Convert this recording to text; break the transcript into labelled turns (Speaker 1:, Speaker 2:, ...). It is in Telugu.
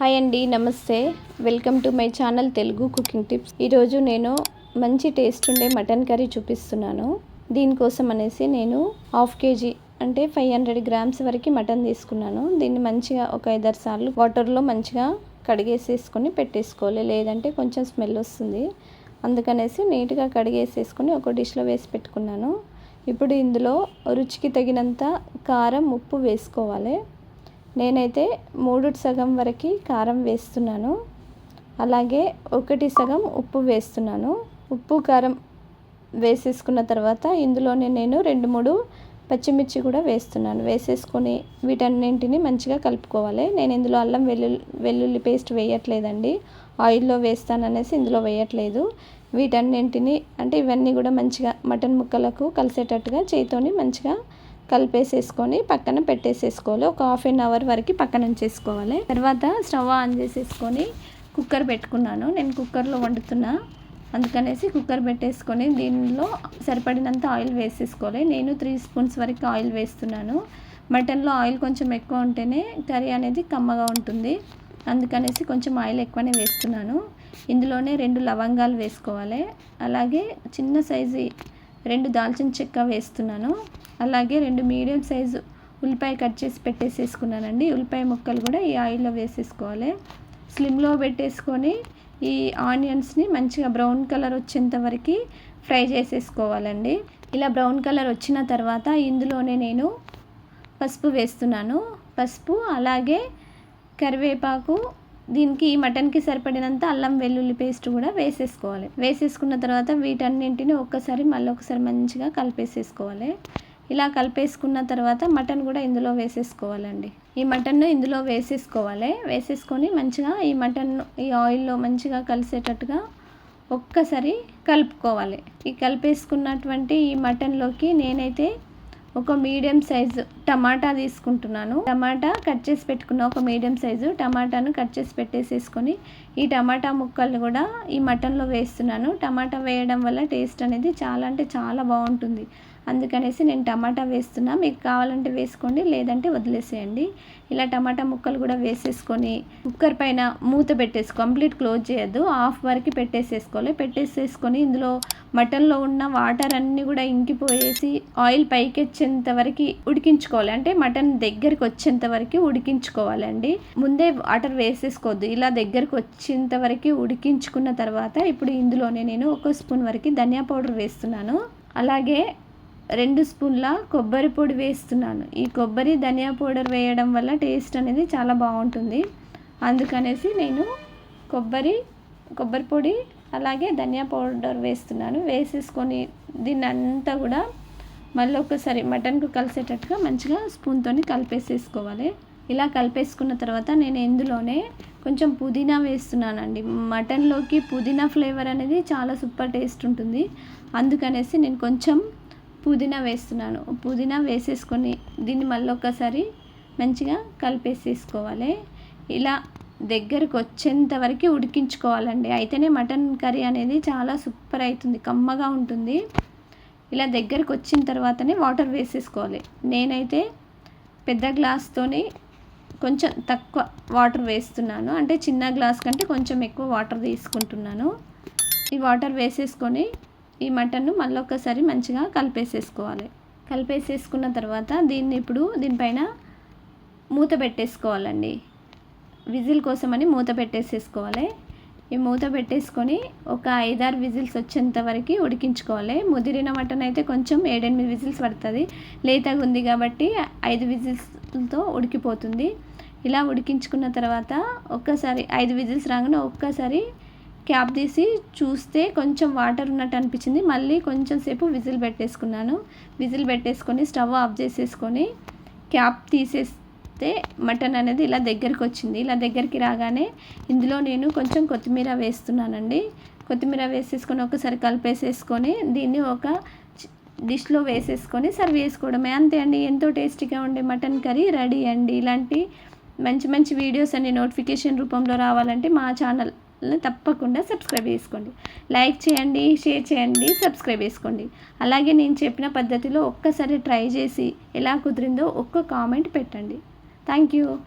Speaker 1: హాయ్ అండి నమస్తే. Welcome to my channel Telugu cooking tips. ఈరోజు నేను మంచి టేస్ట్ ఉండే మటన్ కర్రీ చూపిస్తున్నాను. దీనికోసం అనేసి నేను హాఫ్ కేజీ అంటే ఫైవ్ హండ్రెడ్ గ్రామ్స్ వరకు మటన్ తీసుకున్నాను. దీన్ని మంచిగా ఒక ఐదారు సార్లు వాటర్లో మంచిగా కడిగేసేసుకొని పెట్టేసుకోవాలి. లేదంటే కొంచెం స్మెల్ వస్తుంది. అందుకనేసి నీట్గా కడిగేసేసుకొని ఒక డిష్లో వేసి పెట్టుకున్నాను. ఇప్పుడు ఇందులో రుచికి తగినంత కారం ఉప్పు వేసుకోవాలి. నేనైతే మూడు సగం వరకు కారం వేస్తున్నాను. అలాగే ఒకటి సగం ఉప్పు వేస్తున్నాను. ఉప్పు కారం వేసేసుకున్న తర్వాత ఇందులోనే నేను రెండు మూడు పచ్చిమిర్చి కూడా వేస్తున్నాను. వేసేసుకొని వీటన్నింటిని మంచిగా కలుపుకోవాలి. నేను ఇందులో అల్లం వెల్లుల్లి వెల్లుల్లి పేస్ట్ వేయట్లేదండి. ఆయిల్లో వేస్తాననేసి ఇందులో వేయట్లేదు. వీటన్నింటిని అంటే ఇవన్నీ కూడా మంచిగా మటన్ ముక్కలకు కలిసేటట్టుగా చేయితోని మంచిగా కలిపేసేసుకొని పక్కన పెట్టేసేసుకోవాలి. ఒక హాఫ్ అన్ అవర్ వరకు పక్కన ఉంచేసుకోవాలి. తర్వాత స్టవ్ ఆన్ చేసేసుకొని కుక్కర్ పెట్టుకున్నాను. నేను కుక్కర్లో వండుతున్నా. అందుకనేసి కుక్కర్ పెట్టేసుకొని దీనిలో సరిపడినంత ఆయిల్ వేసేసుకోవాలి. నేను త్రీ స్పూన్స్ వరకు ఆయిల్ వేస్తున్నాను. మటన్లో ఆయిల్ కొంచెం ఎక్కువ ఉంటేనే కర్రీ అనేది కమ్మగా ఉంటుంది. అందుకనేసి కొంచెం ఆయిల్ ఎక్కువనే వేస్తున్నాను. ఇందులోనే రెండు లవంగాలు వేసుకోవాలి. అలాగే చిన్న సైజు రెండు దాల్చిన చెక్క వేస్తున్నాను. అలాగే రెండు మీడియం సైజు ఉల్లిపాయ కట్ చేసి పెట్టేసేసుకున్నానండి. ఉల్లిపాయ ముక్కలు కూడా ఈ ఆయిల్లో వేసేసుకోవాలి. స్లిమ్లో పెట్టేసుకొని ఈ ఆనియన్స్ని మంచిగా బ్రౌన్ కలర్ వచ్చేంత వరకు ఫ్రై చేసేసుకోవాలండి. ఇలా బ్రౌన్ కలర్ వచ్చిన తర్వాత ఇందులోనే నేను పసుపు వేస్తున్నాను. పసుపు అలాగే కరివేపాకు దీనికి ఈ మటన్కి సరిపడినంత అల్లం వెల్లుల్లి పేస్ట్ కూడా వేసేసుకోవాలి. వేసేసుకున్న తర్వాత వీటన్నింటిని ఒక్కసారి మళ్ళీ ఒకసారి మంచిగా కలిపేసేసుకోవాలి. ఇలా కలిపేసుకున్న తర్వాత మటన్ కూడా ఇందులో వేసేసుకోవాలండి. ఈ మటన్ను ఇందులో వేసేసుకోవాలి. వేసేసుకొని మంచిగా ఈ మటన్ ఈ ఆయిల్లో మంచిగా కలిసేటట్టుగా ఒక్కసారి కలుపుకోవాలి. ఈ కలిపేసుకున్నటువంటి ఈ మటన్లోకి నేనైతే ఒక మీడియం సైజు టమాటా తీసుకుంటున్నాను. టమాటా కట్ చేసి పెట్టుకున్న ఒక మీడియం సైజు టమాటాను కట్ చేసి పెట్టేసేసుకొని ఈ టమాటా ముక్కలు కూడా ఈ మటన్లో వేస్తున్నాను. టమాటా వేయడం వల్ల టేస్ట్ అనేది చాలా అంటే చాలా బాగుంటుంది. అందుకనేసి నేను టమాటా వేస్తున్నా. మీకు కావాలంటే వేసుకోండి లేదంటే వదిలేసేయండి. ఇలా టమాటా ముక్కలు కూడా వేసేసుకొని కుక్కర్ పైన మూత పెట్టేసి కంప్లీట్ క్లోజ్ చేయొద్దు. హాఫ్ వరకు పెట్టేసేసుకోవాలి. పెట్టేసేసుకొని ఇందులో మటన్లో ఉన్న వాటర్ అన్నీ కూడా ఇంకిపోయేసి ఆయిల్ పైకి వచ్చేంత వరకు ఉడికించుకోవాలి. అంటే మటన్ దగ్గరికి వచ్చేంత వరకు ఉడికించుకోవాలండి. ముందే వాటర్ వేసేసుకోవద్దు. ఇలా దగ్గరకు వచ్చేంత వరకు ఉడికించుకున్న తర్వాత ఇప్పుడు ఇందులోనే నేను ఒక స్పూన్ వరకు ధనియా పౌడర్ వేస్తున్నాను. అలాగే రెండు స్పూన్ల కొబ్బరి పొడి వేస్తున్నాను. ఈ కొబ్బరి ధనియా పౌడర్ వేయడం వల్ల టేస్ట్ అనేది చాలా బాగుంటుంది. అందుకనేసి నేను కొబ్బరి కొబ్బరి పొడి అలాగే ధనియా పౌడర్ వేస్తున్నాను. వేసేసుకొని దీన్ని అంతా కూడా మళ్ళీ ఒకసారి మటన్కు కలిసేటట్టుగా మంచిగా స్పూన్తో కలిపేసేసుకోవాలి. ఇలా కలిపేసుకున్న తర్వాత నేను ఇందులోనే కొంచెం పుదీనా వేస్తున్నానండి. మటన్లోకి పుదీనా ఫ్లేవర్ అనేది చాలా సూపర్ టేస్ట్ ఉంటుంది. అందుకనేసి నేను కొంచెం పుదీనా వేస్తున్నాను. పుదీనా వేసేసుకొని దీన్ని మళ్ళీ ఒకసారి మంచిగా కలిపేసేసుకోవాలి. ఇలా దగ్గరకు వచ్చేంత వరకు ఉడికించుకోవాలండి. అయితేనే మటన్ కర్రీ అనేది చాలా సూపర్ అవుతుంది కమ్మగా ఉంటుంది. ఇలా దగ్గరకు వచ్చిన తర్వాతనే వాటర్ వేసేసుకోవాలి. నేనైతే పెద్ద గ్లాస్తోని కొంచెం తక్కువ వాటర్ వేస్తున్నాను. అంటే చిన్న గ్లాస్ కంటే కొంచెం ఎక్కువ వాటర్ తీసుకుంటున్నాను. ఈ వాటర్ వేసేసుకొని ఈ మటన్ను మళ్ళీ ఒకసారి మంచిగా కలిపేసేసుకోవాలి. కలిపేసేసుకున్న తర్వాత దీన్ని ఇప్పుడు దీనిపైన మూత పెట్టేసుకోవాలండి. విజిల్ కోసమని మూత పెట్టేసేసుకోవాలి. ఈ మూత పెట్టేసుకొని ఒక ఐదారు విజిల్స్ వచ్చేంత వరకు ఉడికించుకోవాలి. ముదిరిన మటన్ అయితే కొంచెం ఏడెనిమిది విజిల్స్ పడుతుంది. లేతగా ఉంది కాబట్టి ఐదు విజిల్స్తో ఉడికిపోతుంది. ఇలా ఉడికించుకున్న తర్వాత ఒక్కసారి ఐదు విజిల్స్ రాగానే ఒక్కసారి క్యాప్ తీసి చూస్తే కొంచెం వాటర్ ఉన్నట్టు అనిపించింది. మళ్ళీ కొంచెం సేపు విజిల్ పెట్టేసుకున్నాను. విజిల్ పెట్టేసుకొని స్టవ్ ఆఫ్ చేసేసుకొని క్యాప్ తీసేస్తే మటన్ అనేది ఇలా దగ్గరికి వచ్చింది. ఇలా దగ్గరికి రాగానే ఇందులో నేను కొంచెం కొత్తిమీర వేస్తున్నానండి. కొత్తిమీర వేసేసుకొని ఒకసారి కలిపేసేసుకొని దీన్ని ఒక డిష్లో వేసేసుకొని సర్వ్ చేసుకోవడమే. అంతే అండి. ఎంతో టేస్టీగా ఉండే మటన్ కర్రీ రెడీ అండి. ఇలాంటి మంచి మంచి వీడియోస్ అన్ని నోటిఫికేషన్ రూపంలో రావాలంటే మా ఛానల్ తప్పకుండా సబ్స్క్రైబ్ చేసుకోండి. లైక్ చేయండి షేర్ చేయండి సబ్స్క్రైబ్ చేసుకోండి. అలాగే నేను చెప్పిన పద్ధతిలో ఒక్కసారి ట్రై చేసి ఎలా కుదిరిందో ఒక్క కామెంట్ పెట్టండి. Thank you.